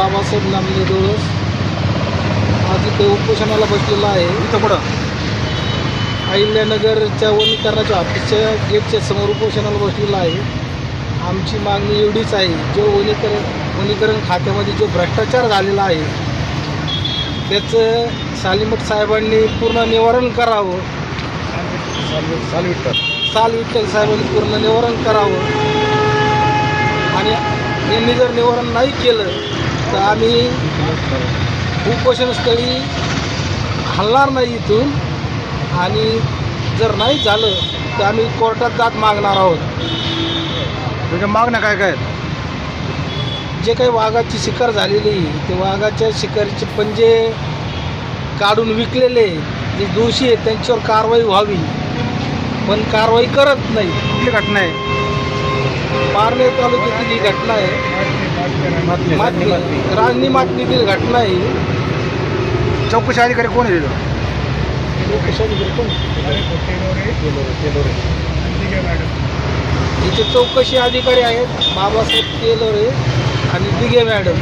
बाबासाहेब नामले डोळस. आज इथे उपोषणाला बसलेला आहे. इथं कुठं? अहिल्यानगरच्या वनीकरणाच्या ऑफिसच्या गेटच्या समोर उपोषणाला बसलेला आहे. आमची मागणी एवढीच आहे जो वनीकरण वनीकरण खात्यामध्ये जो भ्रष्टाचार झालेला आहे त्याचं सालीमठ साहेबांनी पूर्ण निवारण करावं. चालू विठ्ठल साल विठ्ठल साहेबांनी पूर्ण निवारण करावं. आणि यांनी जर निवारण नाही केलं तर आम्ही उपोषणस्थळी हलणार नाही इथून. आणि जर नाही झालं तर आम्ही कोर्टात जात मागणार आहोत. तुझ्या मागण्या काय काय? जे काही वाघाची शिकार झालेली ते वाघाच्या शिकारीचे पंजे काढून विकलेले जे दोषी आहेत त्यांच्यावर कारवाई व्हावी. पण कारवाई करत नाही. कुठली घटना आहे? पारनेर तालुक्यातील ही घटना आहे. मातनी राजनी मातनीतील घटना आहे चौकशी अधिकारी कोण आहे तिथं? इथे चौकशी अधिकारी आहेत बाबासाहेब तेलरे आणि दिघे मॅडम.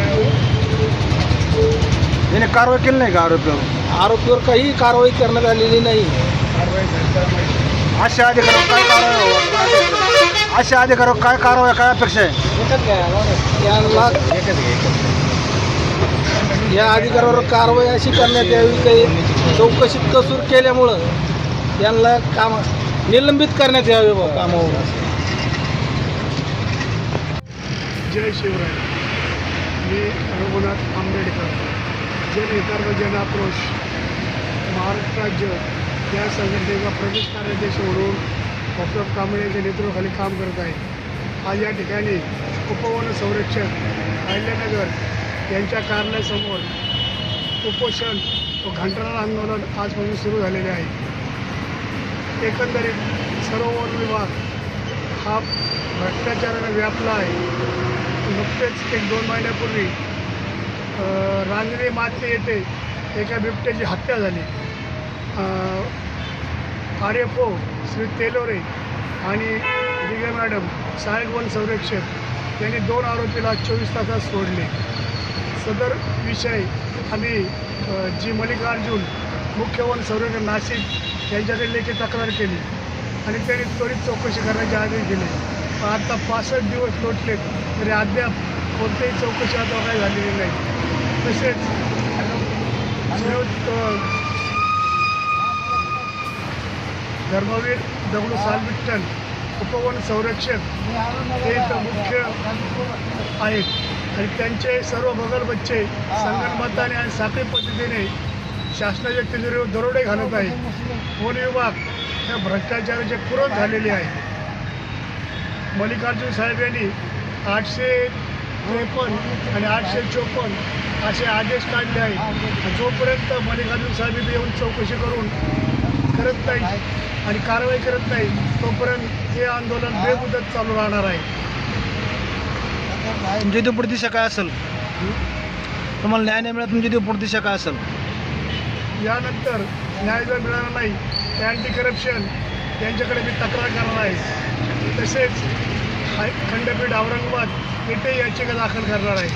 याने कारवाई केली नाही का आरोपीवर? आरोपीवर काही कारवाई करण्यात आलेली नाही. अशा अधिकाऱ्यावर काय कारवाई अशा अधिकाऱ्यावर काय कारवाई काय अपेक्षा आहे? यांना या अधिकाऱ्यावर कारवाई अशी करण्यात यावी काही चौकशीत कसूर केल्यामुळं यांना काम निलंबित करण्यात यावे बा कामावर जय शिवराय. मी रघुनाथ आंबेडकर. जनहितार्थ जनाक्रोश महाराष्ट्र राज्य या संघटनेचा प्रदेश कार्याध्यक्ष म्हणून अशोक कांबळे यांच्या नेतृत्वाखाली काम करत आहे. आज या ठिकाणी उपवन संरक्षक अहिल्यानगर यांच्या कार्यालयासमोर उपोषण व घंटानाद आंदोलन आजपासून सुरू झालेले आहे. एकंदरीत सर्व वन विभाग हा भ्रष्टाचाराने व्यापला आहे. नुकतेच एक दोन महिन्यापूर्वी अ, रांजणे माते येथे एका बिबट्याची हत्या झाली. R F O Shri Telore आणि दिघे मॅडम सहाय्यक वन संरक्षक यांनी दोन आरोपीला चोवीस तासात सोडले. सदर विषय आम्ही जी मल्लिकार्जुन मुख्य वन संरक्षक नाशिक यांच्याकडे लेखी तक्रार केली आणि त्यांनी त्वरित चौकशी करण्याचे आदेश दिले. पण आता पासष्ट दिवस लोटलेत तरी अद्याप कोणत्याही चौकशी आता काही झालेली नाही. तसेच धर्मवीर दगडू सालविठ्ठल उपवन संरक्षक हे इथं मुख्य आहेत. आणि त्यांचे सर्व भगल बच्चे संगणमताने आणि साखळी पद्धतीने शासनाच्या तिजोरीवर दरोडे घालत आहेत. वन विभाग या भ्रष्टाचाराचे पुरत झालेले आहे मल्लिकार्जुन साहेब यांनी आठशे त्रेपन्न आणि आठशे चोपन्न असे आदेश काढले आहेत. जोपर्यंत मल्लिकार्जुन साहेब येऊन चौकशी करून करत नाही आणि कारवाई करत नाही तोपर्यंत हे आंदोलन बेमुदत चालू राहणार आहे. तुमची ती पुढची शका असेल. तुम्हाला न्याय नाही मिळत तुमची ती पुढची शका असेल. यानंतर न्याय जर मिळाला नाही ते अँटी करप्शन यांच्याकडे मी तक्रार करणार आहे. तसेच खंडपीठ औरंगाबाद येथे याचिका दाखल करणार आहे.